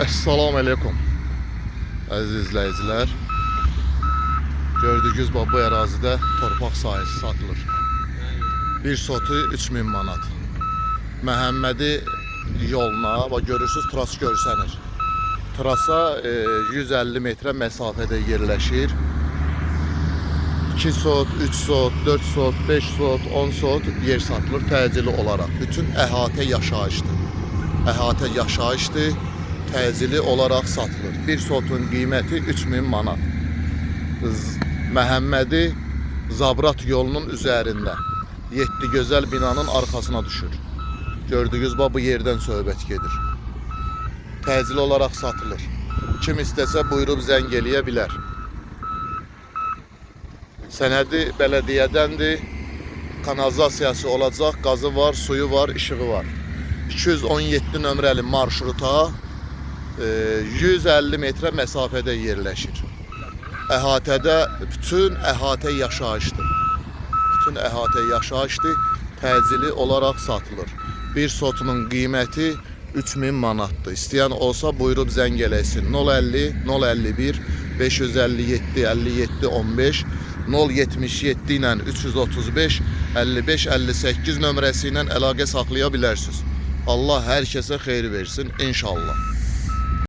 Esselamu Aleyküm. Əziz izləyicilər Gördüyünüz bu ərazidə torpaq sahəsi satılır. Bir sotu 3000 manat. Məhəmmədi yoluna bax görürsüz tras görsənir. Trasa e, 150 metrə məsafədə yerləşir. 2 sot, 3 sot, 4 sot, 5 sot, 10 sot yer satılır təcili olaraq. Bütün əhatə yaşayışdır. Əhatə yaşayışdır, təcili olaraq satılır. Bir sotun qiyməti 3000 manat. Məhəmmədi Zabrat yolunun üzərində 7 gözəl binanın arxasına düşür. Gördüyünüz bu yerdən söhbət gedir. Təcili olaraq satılır. Kim istəsə buyurub zəng eləyə bilər. Sənədi bələdiyyədəndir. Kanalizasiyası olacaq, qazı var, suyu var, işığı var. 217 nömrəli marşruta 150 metrə məsafədə yerləşir. Əhatədə bütün əhatə yaşayışdır. Bütün əhatə yaşayışdır, təcili olaraq satılır. Bir sotunun qiyməti 3000 manatdır. İstəyən olsa buyurub zəng eləsin. 050 051 557 57 15 077 ilə 335 55 58 nömrəsi ilə əlaqə saxlaya bilərsiniz. Allah hər kəsə xeyir versin inşallah.